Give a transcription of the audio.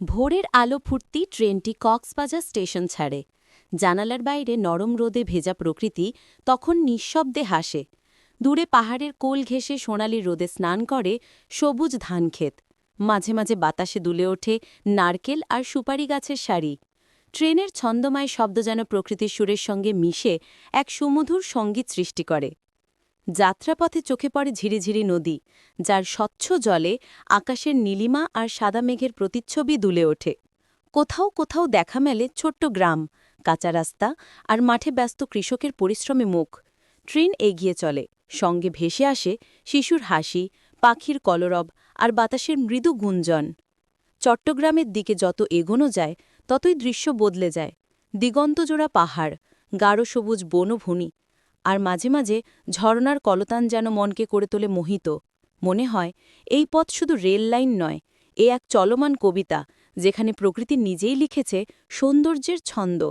ভোরের আলো ফুটতেই ট্রেনটি কক্সবাজার স্টেশন ছাড়ে। জানালার বাইরে নরম রোদে ভেজা প্রকৃতি তখন নিঃশব্দে হাসে। দূরে পাহাড়ের কোল ঘেঁষে সোনালি রোদে স্নান করে সবুজ ধানক্ষেত মাঝে মাঝে বাতাসে দুলে ওঠে নারকেল আর সুপারি গাছের সারি ট্রেনের ছন্দময় শব্দ যেন প্রকৃতির সুরের সঙ্গে মিশে এক সুমধুর সংগীত সৃষ্টি করে। যাত্রাপথে চোখে পড়ে ঝিরিঝিরি নদী, যার স্বচ্ছ জলে আকাশের নীলিমা আর সাদা মেঘের প্রতিচ্ছবি দুলে ওঠে। কোথাও কোথাও দেখা মেলে ছোট্ট গ্রাম, কাঁচা রাস্তা আর মাঠে ব্যস্ত কৃষকের পরিশ্রমে মুখ। ট্রেন এগিয়ে চলে, সঙ্গে ভেসে আসে শিশুর হাসি, পাখির কলরব আর বাতাসের মৃদু গুঞ্জন। চট্টগ্রামের দিকে যত এগোনো যায়, ততই দৃশ্য বদলে যায়। দিগন্তজোড়া পাহাড়, গাঢ় সবুজ বনভূমি আর মাঝে মাঝে ঝর্ণার কলতান যেন মনকে করে তোলে মোহিত। মনে হয়, এই পথ শুধু রেল লাইন নয়, এ এক চলমান কবিতা, যেখানে প্রকৃতি নিজেই লিখেছে সৌন্দর্যের ছন্দ।